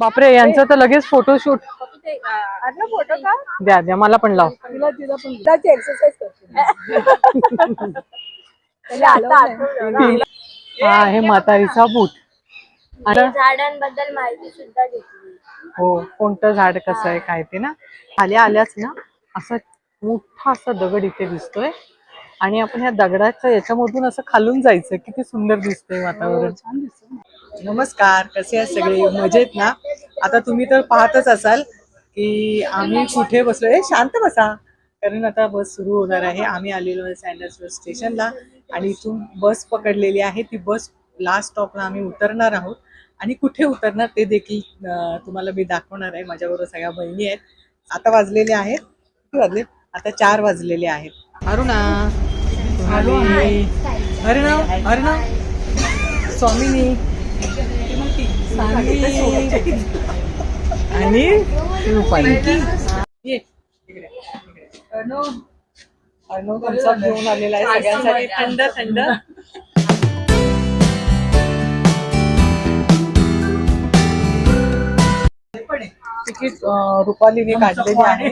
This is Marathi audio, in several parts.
बापरे यांचं तर लगेच फोटोशूट फोटो का? द्या द्या मला पण लाव. तिला तिला पण त्याची एक्सरसाइज करते. आलं नाही. हा आहे म्हातारीचा बूट आणि झाडांबद्दल माहिती सुद्धा घेतली. हो कोणतं झाड कसं आहे काय ते ना? आल्या आल्याच ना असा मोठा असा दगड इथे दिसतोय. आणि आपण ह्या दगडाच्या याच्यामधून असं खालून जायचं किती सुंदर दिसतंय वातावरण. नमस्कार कसे आहेत सगळे? मजेत ना? आता तुम्ही तर पाहतच असाल की आम्ही कुठे बसलो? ए शांत बसा. कारण आता बस सुरू होणार आहे. आम्ही आलेलो आहे सँडर्सवर स्टेशनला आणि इथून बस पकडलेली आहे. ती बस लास्ट स्टॉपला आम्ही उतरणार आहोत. आणि कुठे उतरणार ते देखील तुम्हाला मी दाखवणार आहे. माझ्याबरोबर सगळ्या बहिणी आहेत. आता वाजलेले आहेत. किती वाजले? आता चार वाजलेले आहेत. अरुणा हरिनाव हरिनाव स्वामिनी. आणि रुपाली ये, इकडे, इकडे. अर्णव अर्णव तुमचा घेऊन आलेला आहे सगळ्यांसाठी. थंड थंड. तिकीट रुपालीने काढलेली आहे.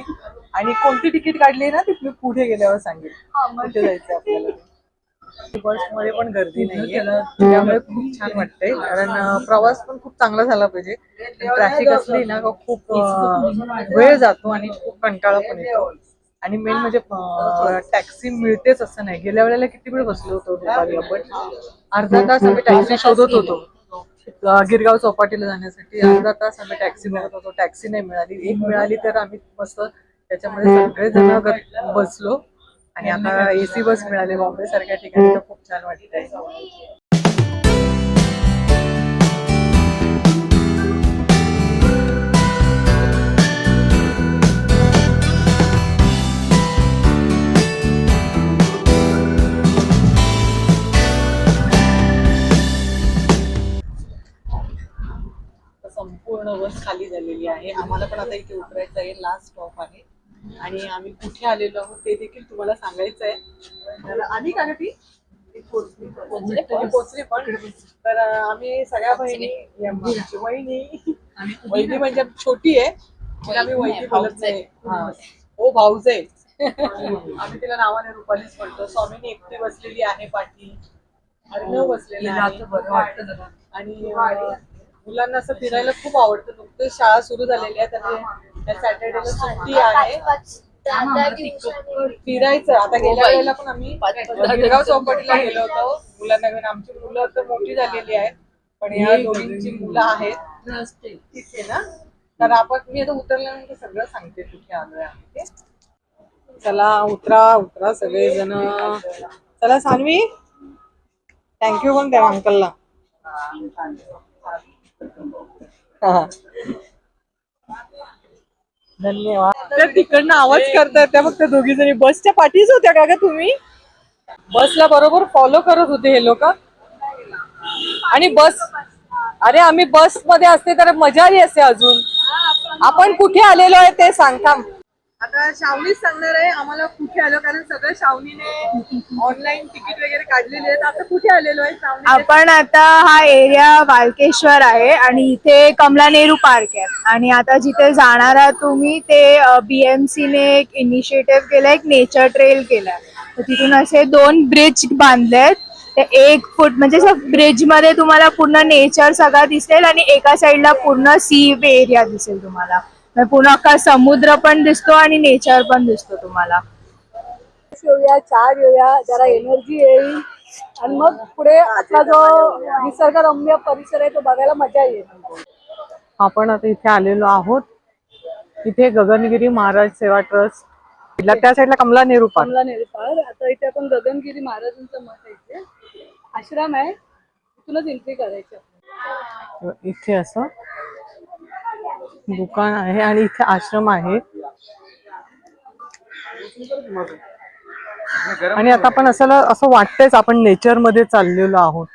आणि कोणती तिकीट काढली ना ती पुढे गेल्यावर सांगेल. कुठे जायचं आपल्याला? बसमध्ये पण गर्दी नाहीये. त्यामुळे खूप छान वाटतंय. कारण प्रवास पण खूप चांगला झाला पाहिजे. ट्रॅफिक असली ना खूप वेळ जातो आणि खूप कंटाळा पण येतो. आणि मेन म्हणजे टॅक्सी मिळतेच असं नाही. गेल्या वेळेला किती वेळ बसलो होतो दुपारी आपण अर्धा तास आम्ही टॅक्सी शोधत होतो. गिरगाव चौपाटीला जाण्यासाठी अर्धा तास आम्ही टॅक्सी बघत होतो. टॅक्सी नाही मिळाली. एक मिळाली तर आम्ही मस्त त्याच्यामध्ये सगळेजण बसलो. आणि आता एसी बस मिळाली बॉम्बे सारख्या ठिकाणी तर खूप छान वाटतंय. संपूर्ण बस खाली झालेली आहे. आम्हाला पण आता इथे उतरायचं आहे. लास्ट स्टॉप आहे. आणि आम्ही कुठे आलेलो आहोत ते देखील तुम्हाला सांगायचं आहे. तर आधी का ती पोचली पण. तर आम्ही सगळ्या बहिणी वहिनी वहिनी म्हणजे छोटी आहे तिला आम्ही वहिनी बोलत नाही. हा. ओ भाऊजे आम्ही तिला नावाने रुपालीच म्हणतो. स्वामीनी एकटी बसलेली आहे पाठी. अर्णव बसलेला आहे. आणि अं, मुलांना असं फिरायला खूप आवडतं. नुकतेच शाळा सुरू झालेली आहे त्यामुळे त्या सॅटर्डेला सुट्टी आहे. फिरायचं. आता गेल्या वेळेला पण आम्ही गिरगाव चौपाटीला गेलो होतो. मुलांना घेऊन आमची मुलं तर मोठी झालेली आहेत. पण या दोघींची मुलं आहेत. तिथे ना? तर आपण मी आता उतरल्यानंतर सगळं सांगते कुठे आलोय आम्ही. चला उतरा उतरा सगळेजण. चला सान्वी. थँक्यू पण त्या अंकलला. हा. धन्यवाद. त्या तिकडनं आवाज करतायत त्या फक्त दोघी जणी. बसच्या पाठीच होत्या का ग तुम्ही? बसला बरोबर फॉलो करत होते हे लोक. आणि बस अरे आम्ही बसमध्ये असते तर मजा आली असते अजून. आपण कुठे आलेलो आहे ते सांगता. आता सांगणार आहे आम्हाला कुठे आलो? कारण सगळं शावणीने ऑनलाईन तिकीट वगैरे काढलेले आहेत. आता कुठे आलेलो आहे शावणी आपण आता हा एरिया वालकेश्वर आहे आणि इथे कमला नेहरू पार्क आहे. आणि आता जिथे जाणार आहात तुम्ही ते बीएमसी ने एक इनिशिएटिव्ह केलं एक नेचर ट्रेल केलाय. तर तिथून असे दोन ब्रिज बांधलेत ते एक फूट म्हणजे ब्रिजमध्ये तुम्हाला पूर्ण नेचर सगळं दिसेल आणि एका साइडला पूर्ण सी एरिया दिसेल तुम्हाला. पूर्ण अख्खा समुद्र पण दिसतो आणि नेचर पण दिसतो तुम्हाला. येऊया चहा घेऊया जरा एनर्जी येईल. आणि मग पुढे आपला जो निसर्गरम्य परिसर आहे तो बघायला मजा येईल. आपण आता इथे आलेलो आहोत. इथे गगनगिरी महाराज सेवा ट्रस्ट. त्या साईडला कमला नेहरू पार्क. कमला नेरपार आता इथे आपण गगनगिरी महाराजांचं मठ आहे इथे. आश्रम आहे. तिथूनच एंट्री करायची आपल्याला. इथे असं. दुकान आहे आणि इथे आश्रम आहे. आणि आता आपण असं असं वाटतंयच आपण नेचरमध्ये चाललेलो आहोत.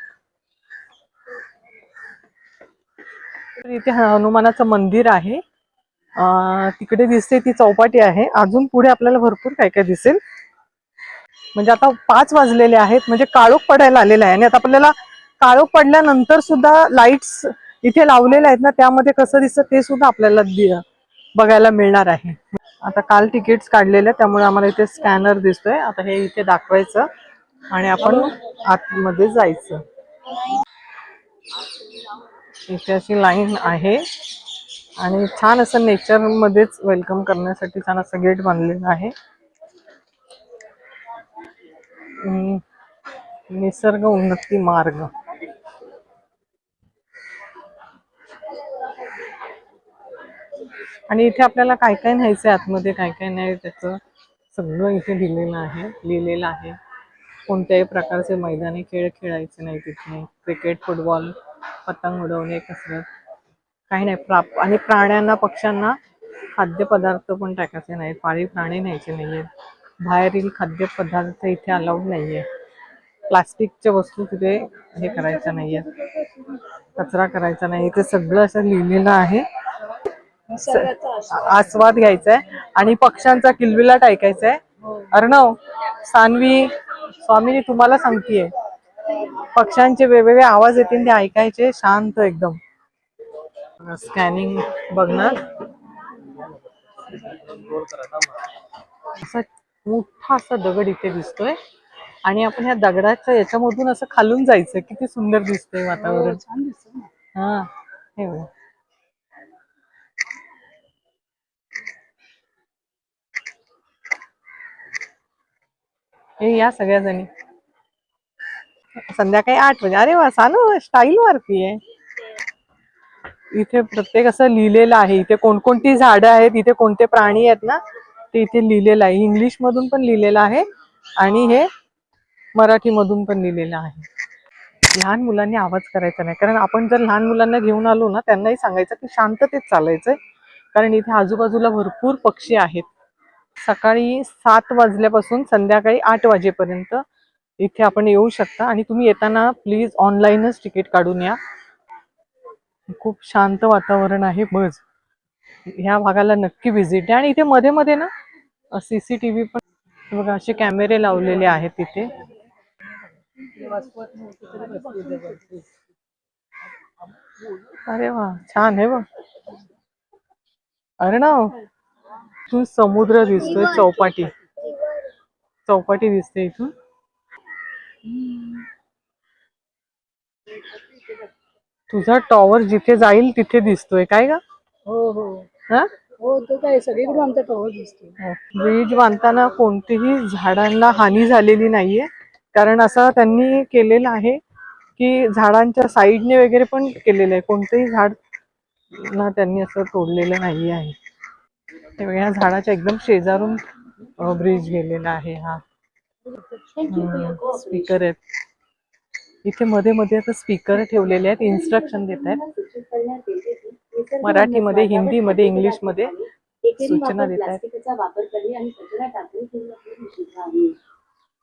तर इथे हनुमानाचं मंदिर आहे. तिकडे दिसते ती चौपाटी आहे. अजून पुढे आपल्याला भरपूर काय काय दिसेल. म्हणजे आता पाच वाजलेले आहेत. म्हणजे काळोख पडायला आलेला आहे. आणि आता आपल्याला काळोख पडल्यानंतर सुद्धा लाईट्स इथे लावलेले आहेत ना त्यामध्ये कसं दिसतं ते सुद्धा आपल्याला बघायला मिळणार आहे. आता काल तिकीट्स काढलेले त्यामुळे आम्हाला इथे स्कॅनर दिसतोय. आता हे इथे दाखवायचं आणि आपण आतमध्ये जायचं. इथे अशी लाईन आहे. आणि छान असं नेचर मध्येच वेलकम करण्यासाठी छान असं गेट बांधलेलं आहे. निसर्ग उन्नती मार्ग. आणि इथे आपल्याला काय काय न्यायचंय आतमध्ये काय काय नाही त्याचं सगळं इथे दिलेलं आहे लिहिलेलं आहे. कोणत्याही प्रकारचे मैदानी खेळ खेळायचे नाही तिथे क्रिकेट फुटबॉल पतंग उडवणे कसरत काही नाही. प्राप आणि प्राण्यांना पक्ष्यांना खाद्यपदार्थ पण टाकायचे नाहीत. पाळीव प्राणी न्यायचे नाही आहेत बाहेरील खाद्यपदार्थ इथे अलाउड नाहीये. प्लास्टिकच्या वस्तू तिथे हे करायच्या नाहीयेत. कचरा करायचा नाही. ते सगळं असं लिहिलेलं आहे. आस्वाद. घ्यायचा आहे आणि पक्ष्यांचा किलबिलाट ऐकायचा आहे अर्णव सान्वी स्वामीनी तुम्हाला सांगतेय पक्ष्यांचे वेगवेगळे आवाज येतील ते ऐकायचे शांत एकदम. स्कॅनिंग बघणार. असा मोठा असा दगड इथे दिसतोय. आणि आपण ह्या दगडाच्या याच्यामधून असं खालून जायचं किती सुंदर दिसतंय वातावरण. छान दिसतं ना. हा हे हे या सगळ्या जणी संध्याकाळी आठ वाजे. अरे वा सानू स्टाईल वरती आहे. इथे प्रत्येक असं लिहिलेलं आहे. इथे कोणकोणती झाडं आहेत इथे कोणते प्राणी आहेत ना ते इथे लिहिलेलं आहे. इंग्लिश मधून पण लिहिलेलं आहे आणि हे मराठी मधून पण लिहिलेलं आहे. लहान मुलांनी आवाज करायचा नाही. कारण आपण जर लहान मुलांना घेऊन आलो ना त्यांनाही सांगायचं की शांततेत चालायचंय. कारण इथे आजूबाजूला भरपूर पक्षी आहेत. सकाळी सात वाजल्यापासून संध्याकाळी आठ वाजेपर्यंत इथे आपण येऊ शकता. आणि तुम्ही येताना प्लीज ऑनलाईनच तिकीट काढून या. खूप शांत वातावरण आहे बस. ह्या भागाला नक्की व्हिजिट द्या आणि इथे मध्ये मध्ये ना सीसीटीव्ही पण बघा असे कॅमेरे लावलेले आहेत तिथे अरे वा छान आहे बघ. अर्णव इथून समुद्र दिसतोय चौपाटी. चौपाटी दिसते इथून. तुझा टॉवर जिथे जाईल तिथे दिसतोय. काय का हो हो. हा? हो तो काय सगळीकडून आमचा टॉवर दिसतो ब्रिज बांधताना कोणतीही झाडांना हानी झालेली नाहीये. कारण असं त्यांनी केलेलं आहे की झाडांच्या साईडने वगैरे पण केलेलं आहे. कोणतंही झाड ना त्यांनी असं तोडलेलं नाही आहे. हे बघा, ह्या झाडाच्या एकदम शेजारून ब्रिज गेलेला आहे हा. स्पीकर आहेत. इथे मध्ये मध्ये आता स्पीकर ठेवलेले आहेत इन्स्ट्रक्शन देत आहेत. मराठीमध्ये हिंदीमध्ये इंग्लिशमध्ये सूचना देत आहेत.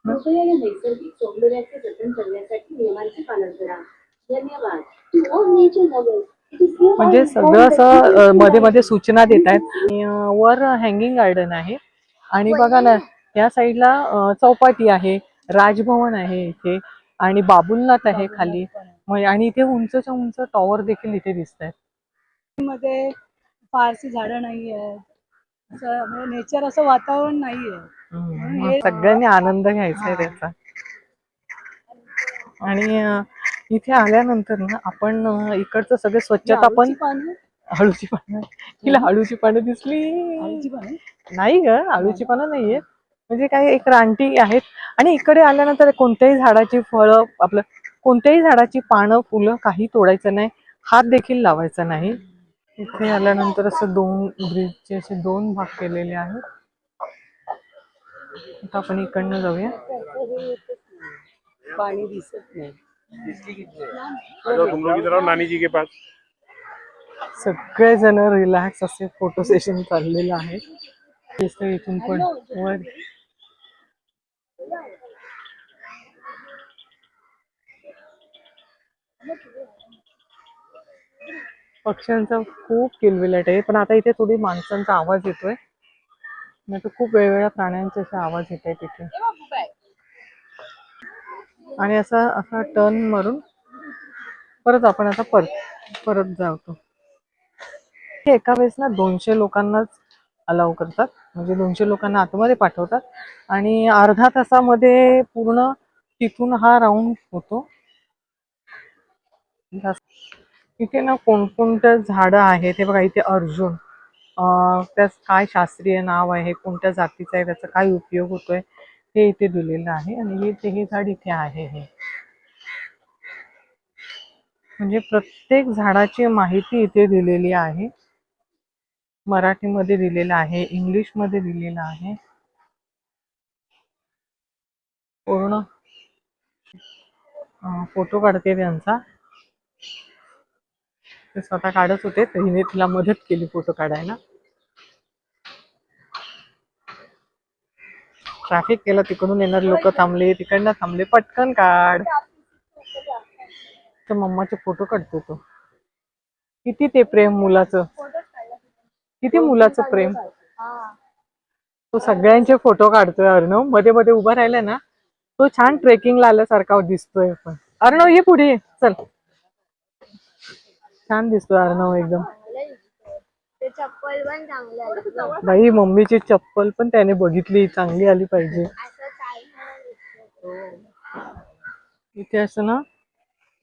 कृपया या नैसर्गिक सौंदर्याचे जतन करण्यासाठी नियमांचे पालन करा धन्यवाद. To all nature lovers, म्हणजे सगळं असं मध्ये मध्ये सूचना देत आहेत. वर हँगिंग गार्डन आहे. आणि बघा ना या साईडला चौपाटी आहे राजभवन आहे इथे. आणि बाबुलनाथ आहे खाली. आणि इथे उंचच्या उंच टॉवर देखील इथे दिसत आहेत मध्ये फारशी झाडं नाही आहेत नेचर असं वातावरण नाही आहे सगळ्यांनी आनंद घ्यायचा आहे त्याचा. आणि इथे आल्यानंतर ना आपण इकडचं सगळं स्वच्छता पण हळूची पानं. तिला हळूची पानं दिसली. नाही ग आळूची पानं नाहीये. म्हणजे काय एक रानटी आहेत. आणि इकडे आल्यानंतर कोणत्याही झाडाची फळं आपलं कोणत्याही झाडाची पानं फुलं काही तोडायचं नाही. हात देखील लावायचा नाही. इथे आल्यानंतर असं दोन ब्रिजचे असे दोन भाग केलेले आहेत. आता आपण इकडनं जाऊया. पाणी दिसत नाही. जाओ तुम लोग इधर आओ नानी जी के पास. सगळेजण रिलॅक्स असे फोटो सेशन चाललेलं आहे इथून पण. वर. पक्ष्यांचा खूप किलबिलाट आहे. पण आता इथे थोडी माणसांचा आवाज येतोय. नाही तर खूप वेगवेगळ्या प्राण्यांचे असे आवाज येत आहेत तिथे आणि असा असा टर्न मारून परत आपण आता परत परत जातो. हे एका वेळेस ना दोनशे लोकांनाच अलाव करतात. म्हणजे दोनशे लोकांना आतमध्ये पाठवतात. आणि अर्धा तासामध्ये पूर्ण तिथून हा राऊंड होतो. इथे ना कोणकोणत्या झाडं आहेत? हे बघा इथे अर्जुन. त्याच काय शास्त्रीय नाव आहे? कोणत्या जातीचं आहे? त्याचा काय उपयोग होतोय? हे इथे दिलेलं आहे आणि हे हे झाड इथे आहे हे. म्हणजे प्रत्येक झाडाची माहिती इथे दिलेली आहे. मराठीमध्ये दिलेलं आहे इंग्लिशमध्ये दिलेलं आहे. पूर्ण फोटो काढते त्यांचा. ते स्वतः काढत होते तिने तिला मदत केली फोटो काढायला. ट्रॅफिक केलं तिकडून येणार लोक थांबले तिकडनं थांबले. पटकन काढ. तर मम्माचे फोटो काढतो तो. किती ते प्रेम मुलाचं. किती मुलाचं प्रेम. तो सगळ्यांचे फोटो काढतोय अर्णव. मध्ये मध्ये उभा राहिला ना तो छान ट्रेकिंगला आल्यासारखा दिसतोय पण. अर्णव ये पुढे. चल. छान दिसतोय अर्णव एकदम. चप्पल पण चांगलं बाई मम्मीची चप्पल पण त्याने बघितली चांगली आली पाहिजे. इथे असं ना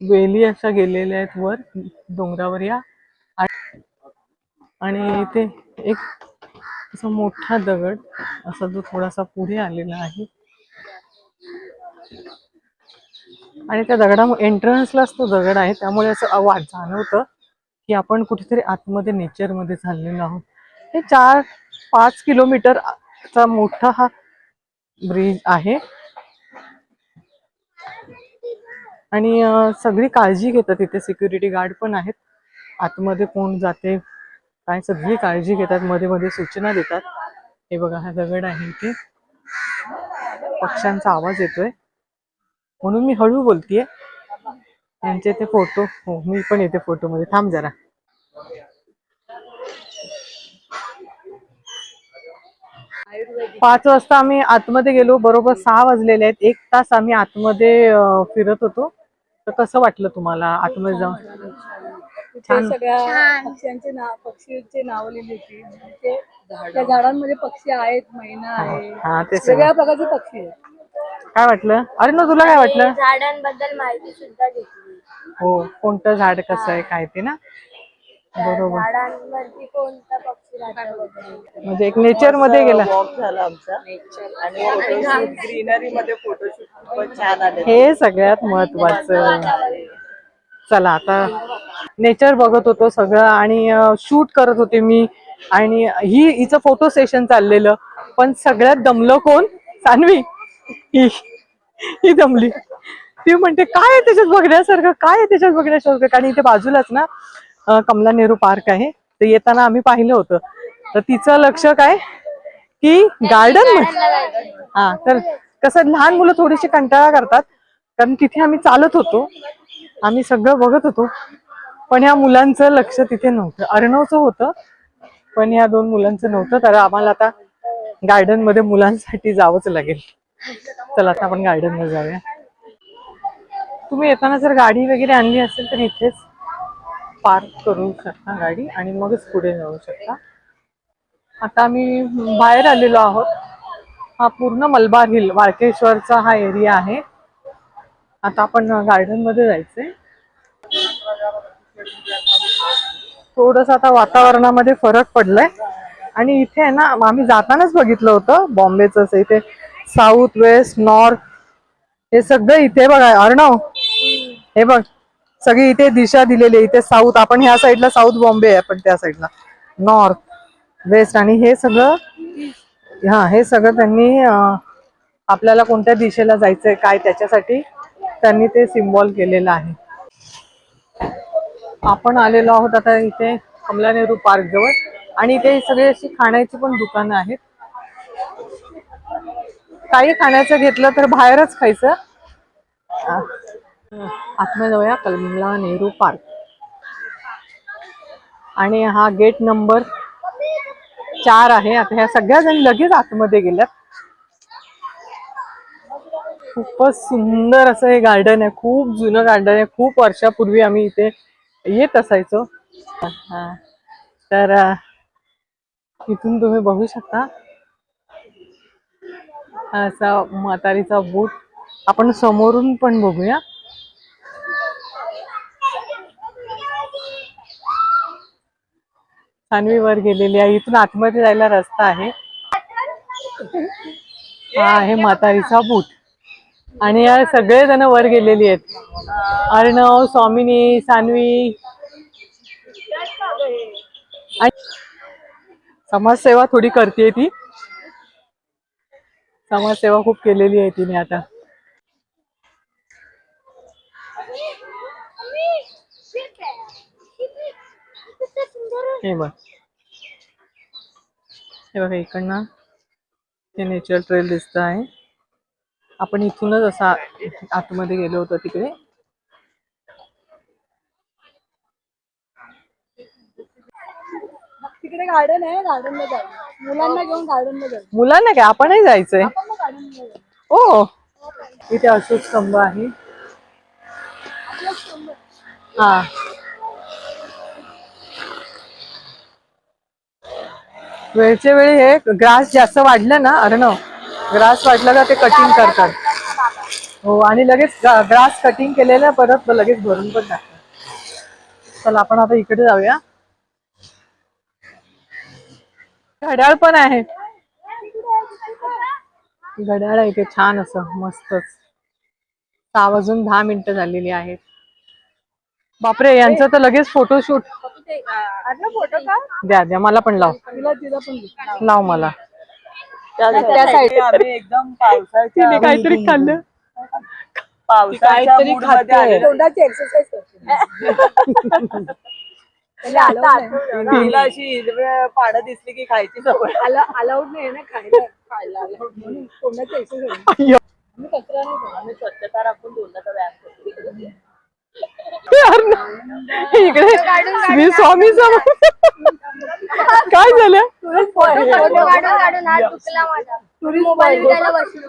वेली अशा गेलेल्या आहेत वर डोंगरावर या. आणि- आणि इथे एक असा मोठा दगड असा जो थोडासा पुढे आलेला आहे. आणि त्या दगडा एंट्रन्सलाच तो दगड आहे त्यामुळे असं आवाज जाणवतं. की आपण कुठेतरी आतमध्ये नेचरमध्ये चाललेलो आहोत. हे चार पाच किलोमीटरचा मोठा हा ब्रिज आहे. आणि सगळी काळजी घेतात इथे. सिक्युरिटी गार्ड पण आहेत. आतमध्ये कोण जाते काय सगळी काळजी घेतात. मध्ये मध्ये सूचना देतात. हे बघा हा दगड आहे इथे. पक्ष्यांचा आवाज येतोय. म्हणून मी हळू बोलतीये. त्यांचे ते फोटो हो मी पण येते फोटो मध्ये थांब जरा. पाच वाजता आम्ही आतमध्ये गेलो. बरोबर सहा वाजलेले आहेत. एक तास आम्ही आतमध्ये फिरत होतो. तर कसं वाटलं तुम्हाला आतमध्ये जाऊन? सगळ्या पक्ष्यांचे नाव पक्षीचे नाव लिहिली होती. त्या झाडांमध्ये पक्षी आहेत मैना आहे. हा ते सगळं वेगळ्या प्रकारचे पक्षी आहेत. काय वाटलं? अरे ना तुला काय वाटलं? झाडांबद्दल माहिती सुद्धा घेतली. हो कोणतं झाड कसं आहे काय ते ना? बरोबर. झाडांवरती कोणता पक्षी राहतो वगैरे? म्हणजे एक नेचरमध्ये गेला झाला आमचा. आणि ग्रीनरी मध्ये फोटोशूट पण छान आले हे सगळ्यात महत्वाचं चला आता नेचर बघत होतो सगळं आणि शूट करत होते मी. आणि ही हिचं फोटो सेशन चाललेलं. पण सगळ्यात दमलं कोण? सानवी. ही ही दमली. ती म्हणते काय आहे त्याच्यात बघण्यासारखं? काय आहे त्याच्यात बघण्यासारखं? कारण इथे बाजूलाच ना कमला नेहरू पार्क आहे. तर येताना आम्ही पाहिलं होतं. तर तिचं लक्ष काय? की गार्डन हा तर कसं लहान मुलं थोडीशी कंटाळा करतात. कारण तिथे आम्ही चालत होतो. आम्ही सगळं बघत होतो. पण ह्या मुलांचं लक्ष तिथे नव्हतं. अर्णवचं होतं पण ह्या दोन मुलांचं नव्हतं. तर आम्हाला आता गार्डनमध्ये मुलांसाठी जावंच लागेल. चला आता आपण गार्डनमध्ये जाऊया. तुम्ही येताना जर गाडी वगैरे आणली असेल तर इथेच पार्क करू शकता गाडी आणि मगच पुढे जाऊ शकता. आता आम्ही बाहेर आलेलो आहोत. हा पूर्ण मलबार हिल वाळकेश्वरचा हा एरिया आहे. आता आपण गार्डनमध्ये जायचंय. थोडस आता वातावरणामध्ये फरक पडलाय. आणि इथे आहे ना आम्ही जातानाच बघितलं होतं बॉम्बेच इथे साऊथ वेस्ट नॉर्थ हे सगळं इथे बघा. अर्णव हे बघ सगळी इथे दिशा दिलेली इथे साऊथ आपण ह्या साईडला साऊथ बॉम्बे आहे आपण त्या साईडला नॉर्थ वेस्ट आणि हे सगळं हा हे सगळं त्यांनी आपल्याला कोणत्या दिशेला जायचंय काय त्याच्यासाठी त्यांनी ते सिम्बॉल केलेलं आहे. आपण आलेलो आहोत आता इथे कमला नेहरू पार्क जवळ. आणि इथे सगळी अशी खाण्याची पण दुकानं आहेत. काही खाण्याचं घेतलं तर बाहेरच खायचं. आतमध्ये जाऊया कमला नेहरू पार्क. आणि हा गेट नंबर चार आहे. आता ह्या सगळ्या जण लगेच आतमध्ये गेल्यात. खूपच सुंदर असं हे गार्डन आहे. खूप जुनं गार्डन आहे. खूप वर्षापूर्वी आम्ही इथे येत असायचो. हा. तर इथून तुम्ही बघू शकता. असा म्हातारीचा बूट आपण समोरून पण बघूया सानवी वर गेलेली आहे. इथून आतमध्ये जायला रस्ता आहे. हा आहे म्हातारीचा बूट. आणि या सगळे जण वर गेलेली आहेत. अर्णव स्वामिनी सानवी. समाजसेवा थोडी करते ती. समाजसेवा खूप केलेली आहे तिने आता. हे बघ. हे बघा इकडनं. हे नेचर ट्रेल दिसत आहे. आपण इथूनच असा आतमध्ये गेलो होतो तिकडे. तिकडे गार्डन आहे गार्डनला मुलांना घेऊन गार्डनला मुलांना काय आपणही जायचंय. आपण गार्डनला हो. इथे अशोक स्तंभ आहे. हा. वेळच्या वेळी हे ग्रास जास्त वाढलं ना अर्णव ग्रास वाढलं का ते कटिंग करतात. हो आणि लगेच ग्रास कटिंग केलेलं परत लगेच भरून पण टाकतात. चला आपण आता इकडे जाऊया. घड्याळ पण आहे. घड्याळ आहे ते छान असं मस्तच. सहा वाजून दहा मिनिटं झालेली आहेत. बापरे यांचं तर लगेच फोटोशूट फोटो का द्या द्या मला पण लाव. तिला तिला पण दे. लाव मला. आम्ही एकदम काहीतरी खाल्लं. काहीतरी खाते. तोंडाची एक्सरसाइज करते. म्हणजे. तिला अशी पानं दिसली की खायची सवय. नाही ना खायला. एक्सरसाइज. आम्ही कचरा नाही करत. आम्ही स्वच्छता राखून तोंडाचा व्यायाम करतो. इकडे मी स्वामी काय झालं? मोबाईल विकायला बसलो.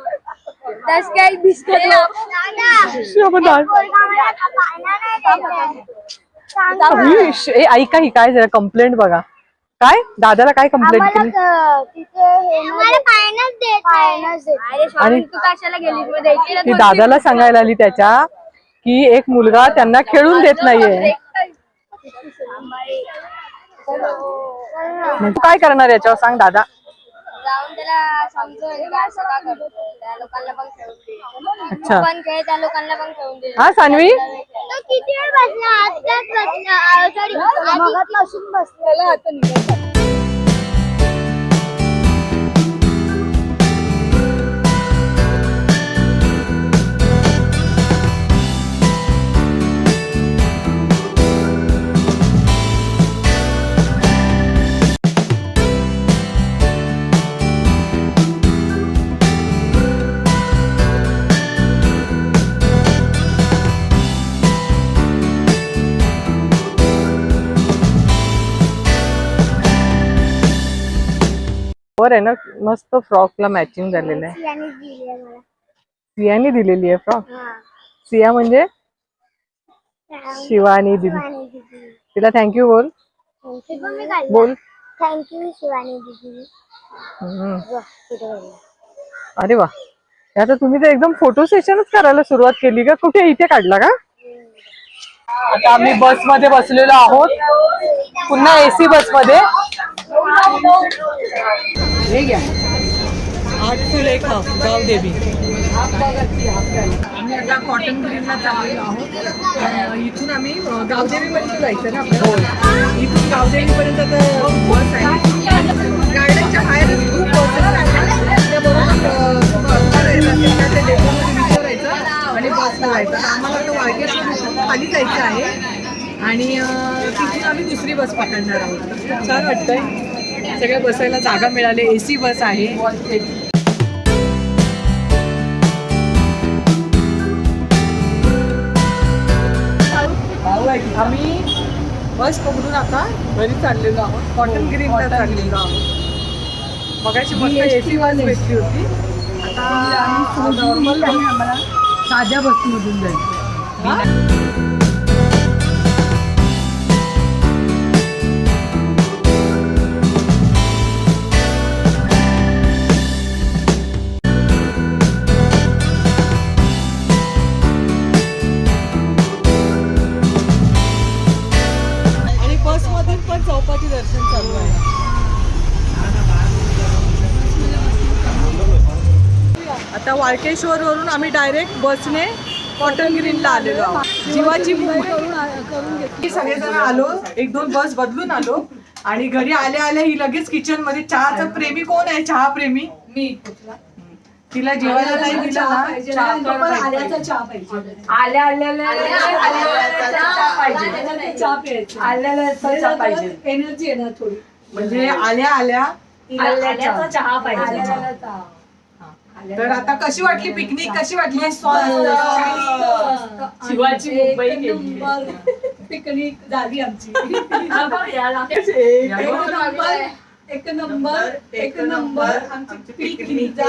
ही ऐका ही काय जरा कंप्लेंट बघा. काय? दादाला काय कंप्लेंट केली? आणि- तू. दादाला सांगायला आली त्याच्या की एक मुलगा त्यांना खेळून देत नाहीये. तू काय करणार याच्यावर सांग दादा. जाऊन त्याला समजून की असं का करतो. त्या लोकांना पण खेळून दे. अच्छा. तू पण खेळ त्या लोकांना पण खेळून दे. हा सान्वी? तो किती वेळ बसला? बसला. सॉरी त्याला आता निघायचं वर आहे ना मस्त फ्रॉकला मॅचिंग झालेलं आहे. याने दिली आहे मला. सियाने दिलेली आहे फ्रॉक? हा. सिया म्हणजे? शिवानी दिदी. दिदी. तिला थँक्यू बोल. बोल. थँक्यू शिवानी दिदी. अरे वा. हे आता तुम्ही तर एकदम फोटो सेशनच करायला सुरुवात केली का? कुठे? इथे काढला का? आता आम्ही बसमध्ये बसलेलो आहोत. पुन्हा एसी बसमध्ये. हे घ्या आठ फुल एक गाव देवी आम्ही आता कॉटन ग्रीनला चाललेलो आहोत. इथून आम्ही गावदेवीपर्यंत जायचं ना आपल्याला. इथून गावदेवीपर्यंत तर बस आहे. गार्डनच्या बाहेरच खूप बसेस आहेत जायचं, डेपोमध्ये विचारायचं आणि बसला जायचं. आम्हाला आता खाली जायचं आहे. आणि तिथून आम्ही दुसरी बस पकडणार आहोत. छान वाटतंय. सगळ्या बसायला जागा मिळाली. एसी बस आहे. आम्ही बस पकडून आता घरी चाललेलो आहोत. कॉटन ग्रीनला चाललेलो आहोत. मगाशी मस्त एसी बस भेटली होती. आता नॉर्मल आम्हाला साध्या बसमधून जायचं आता वाळकेश्वर वरून आम्ही डायरेक्ट बसने कॉटन ग्रीनला आलेलो आहोत जीवाची सगळेजण आलो एक दोन बस बदलून आलो आणि घरी आल्या आल्या ही लगेच किचनमध्ये चहाचा प्रेमी कोण आहे चहा प्रेमी मी तिला जेवायला नाही दिलं ना चहा पण आल्याचा चहा पाहिजे आल्या आल्याला चहा पाहिजे चहा प्यायची आल्याला चहा पाहिजे एनर्जी येणार थोडी म्हणजे आल्या आल्या आल्याचा चहा पाहिजे. तर आता कशी वाटली पिकनिक? कशी वाटली? शिवाची मुंबई एक गेली. नंबर पिकनिक झाली आमची. एक नंबर एक नंबर एक नंबर आमची पिकनिक.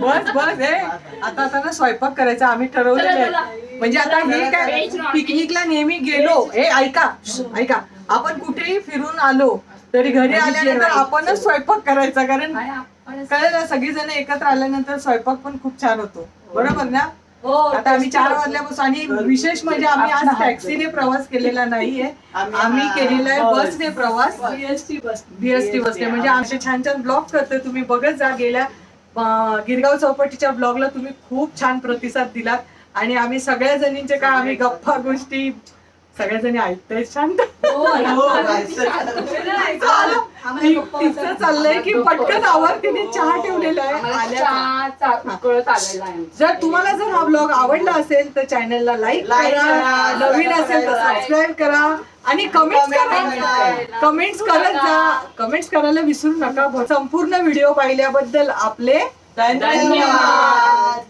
बस बस हे. आता आता ना स्वयंपाक करायचा आम्ही ठरवलेलं आहे. म्हणजे आता हे काय पिकनिकला नेहमी गेलो. हे ऐका ऐका. आपण कुठेही फिरून आलो तरी घरी आल्यानंतर आपणच स्वयंपाक करायचा कारण कळलं ना सगळीजण एकत्र आल्यानंतर स्वयंपाक पण खूप छान होतो. बरोबर ना? हो आता आम्ही चार वाजल्यापासून आणि विशेष म्हणजे आम्ही आज टॅक्सीने प्रवास केलेला नाहीये. आम्ही केलेला आहे बसने प्रवास. बीएसटी बस. बीएसटी बसने. म्हणजे आमचे छान छान ब्लॉग करतोय. तुम्ही बघत जा गेल्या गिरगाव चौपाटीच्या ब्लॉगला तुम्ही खूप छान प्रतिसाद दिलात. आणि आम्ही सगळ्या जणींचे काय आम्ही गप्पा गोष्टी सगळ्या जणी ऐकताय शांत तिचं चाललंय की पटकन आवर तिने चहा ठेवलेला आहे. आल्याचा. चहा उकळत आलेला आहे जर तुम्हाला जर हा ब्लॉग आवडला असेल तर चॅनलला लाईक करा. नवीन असेल तर सबस्क्राईब करा. आणि कमेंट्स करा. कमेंट्स करत जा. कमेंट्स करायला विसरू नका. संपूर्ण व्हिडिओ पाहिल्याबद्दल आपले धन्यवाद.